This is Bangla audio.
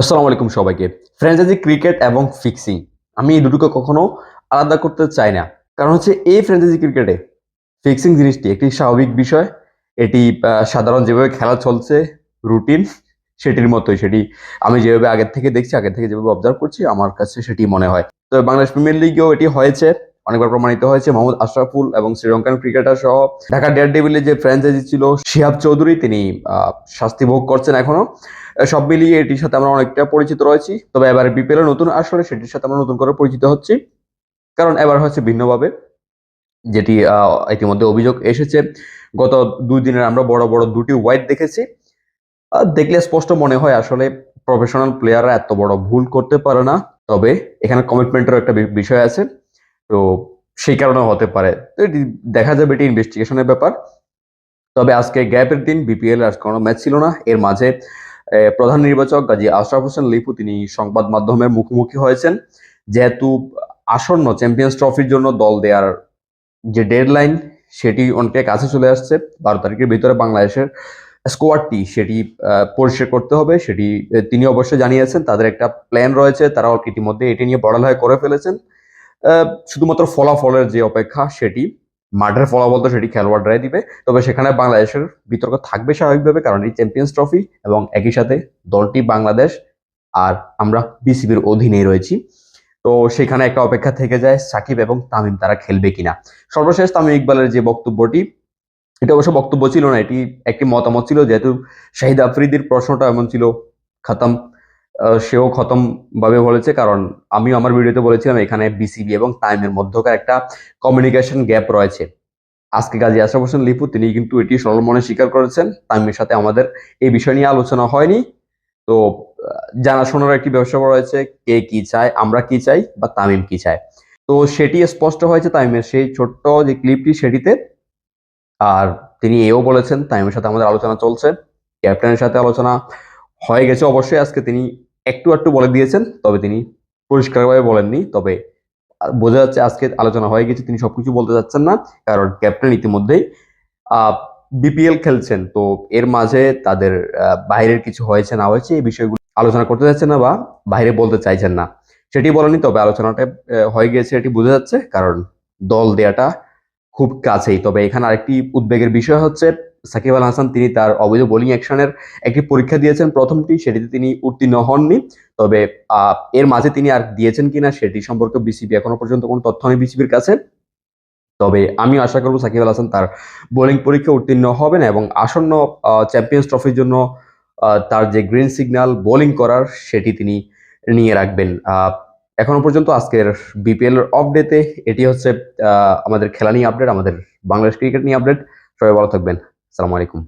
আসসালামু আলাইকুম সবাইকে। ফ্র্যাঞ্চাইজি ক্রিকেট এবং ফিক্সিং আমি এই দুটোকে কখনো আলাদা করতে চাই না। কারণ হচ্ছে এই ফ্র্যাঞ্চাইজি ক্রিকেটে ফিক্সিং জিনিসটি একটি স্বাভাবিক বিষয়। এটি সাধারণ যেভাবে খেলা চলছে রুটিন সেটির মতোই। সেটি আমি যেভাবে আগের থেকে দেখছি, আগের থেকে যেভাবে অবজার্ভ করছি, আমার কাছে সেটি মনে হয়। তো বাংলাদেশ প্রিমিয়ার লিগেও এটি হয়েছে। অনেকবার প্রমাণিত হয়েছে। মোহাম্মদ আশরাফুল এবং শ্রীলঙ্কান ক্রিকেটার সহ ঢাকা ডেয়ার ডেভিলের যে ফ্র্যাঞ্চাইজি ছিল, শিহাব চৌধুরী, তিনি শাস্তি ভোগ করছেন এখনও। সব মিলিয়ে এটির সাথে আমরা অনেকটা পরিচিত রয়েছি। তবে এবার বিপিএল নতুন আসলে সেটির সাথে আমরা নতুন করে পরিচিত হচ্ছি। কারণ এবার হচ্ছে ভিন্নভাবে, যেটি ইতিমধ্যে অভিযোগ এসেছে। গত দুই দিনের আমরা বড় বড় দুটি ওয়াইড দেখেছি। দেখলে স্পষ্ট মনে হয় আসলে প্রফেশনাল প্লেয়াররা এত বড় ভুল করতে পারে না। তবে এখানে কমিটমেন্টের একটা বিষয় আছে। তো সেই কারণে হতে পারে। তো এটি দেখা যাবে এটি ইনভেস্টিগেশনের ব্যাপার। তবে আজকে গ্যাপের দিন, বিপিএল আর কোনো ম্যাচ ছিল না। এর মাঝে প্রধান নির্বাচক গাজী আশরাফ হোসেন লিপু, তিনি সংবাদ মাধ্যমের মুখোমুখি হয়েছেন। যেহেতু আসন্ন চ্যাম্পিয়ন্স ট্রফির জন্য দল দেওয়ার যে ডেডলাইন, সেটি অনেকটা কাছে চলে আসছে। বারো তারিখের ভিতরে বাংলাদেশের স্কোয়াডটি সেটি পরিষ্কার করতে হবে। সেটি তিনি অবশ্যই জানিয়েছেন, তাদের একটা প্ল্যান রয়েছে। তারা ইতিমধ্যে এটি নিয়ে পড়ালেখা করে ফেলেছেন। শুধুমাত্র ফলাফলের যে অপেক্ষা সেটি, মাঠের ফলাফল তো সেটি খেলোয়াড়রাই দিবে, তবে সেখানে বাংলাদেশের বিতর্ক থাকবে স্বাভাবিকভাবে, কারণ এই চ্যাম্পিয়ন্স ট্রফি এবং একই সাথে দলটি বাংলাদেশ আর আমরা বিসিবির অধীনেই রয়েছি। তো সেখানে একটা অপেক্ষা থেকে যায় সাকিব এবং তামিম, তারা খেলবে কিনা। সর্বশেষ তামিম ইকবালের যে বক্তব্যটি, এটা অবশ্য বক্তব্য ছিল না, এটি একটি মতামত ছিল, যেহেতু শাহিদ আফ্রিদির প্রশ্নটা এমন ছিল, খতম। সেও খতম ভাবে বলেছে, কারণ আমিও আমার ভিডিওতে বলেছিলাম, এখানে বিসিবি এবং তাইমের মধ্যকার একটা কমিউনিকেশন গ্যাপ রয়েছে। আজকে গাজী আশরাফ হোসেন লিপু, তিনি কিন্তু এটি সরল মনে স্বীকার করেছেন। তাইমের সাথে আমাদের এই বিষয় নিয়ে আলোচনা হয়নি। তো জানাশোনার একটি ব্যবসা রয়েছে, কে কি চায়, আমরা কি চাই বা তামিম কি চায়। তো সেটি স্পষ্ট হয়েছে তামিমের সেই ছোট্ট যে ক্লিপটি সেটিতে। আর তিনি এও বলেছেন তামিমের সাথে আমাদের আলোচনা চলছে। ক্যাপ্টেনের সাথে আলোচনা হয়ে গেছে অবশ্যই, আজকে তিনি একটু একটু বলে দিয়েছেন, তবে তিনি পরিষ্কারভাবে বলেননি। তবে বোঝা যাচ্ছে আজকে আলোচনা হয়ে গেছে, তিনি সবকিছু বলতে যাচ্ছেন না, কারণ ক্যাপ্টেন ইতিমধ্যেই বিপিএল খেলছেন। তো এর মাঝে তাদের বাইরের কিছু হয়েছে না হয়েছে এই বিষয়গুলো আলোচনা করতে যাচ্ছেন না বা বাইরে বলতে চাইছেন না। সেটি বলেনি তবে আলোচনাটা হয়ে গেছে এটি বোঝা যাচ্ছে, কারণ দল দেয়াটা খুব কাছেই। তবে এখানে আরেকটি উদ্বেগের বিষয় হচ্ছে সাকিব আল হাসান, তিনি তার অবৈধ বোলিং অ্যাকশনের একটি পরীক্ষা দিয়েছেন প্রথমটি, সেটিতে তিনি উত্তীর্ণ হননি। তবে এর মাঝে তিনি আর দিয়েছেন কিনা সেটি সম্পর্কে বিসিবি এখনও পর্যন্ত কোনো তথ্য নেই বিসিবির কাছে। তবে আমি আশা করব সাকিব আল হাসান তার বোলিং পরীক্ষা উত্তীর্ণ হবেন এবং আসন্ন চ্যাম্পিয়ন্স ট্রফির জন্য তার যে গ্রিন সিগন্যাল বোলিং করার সেটি তিনি নিয়ে রাখবেন। এখনও পর্যন্ত আজকের বিপিএল আপডেটে এটি হচ্ছে আমাদের খেলা নিয়ে আপডেট আমাদের বাংলাদেশ ক্রিকেট নিয়ে আপডেট সবাই ভালো থাকবেন। আসসালামু আলাইকুম।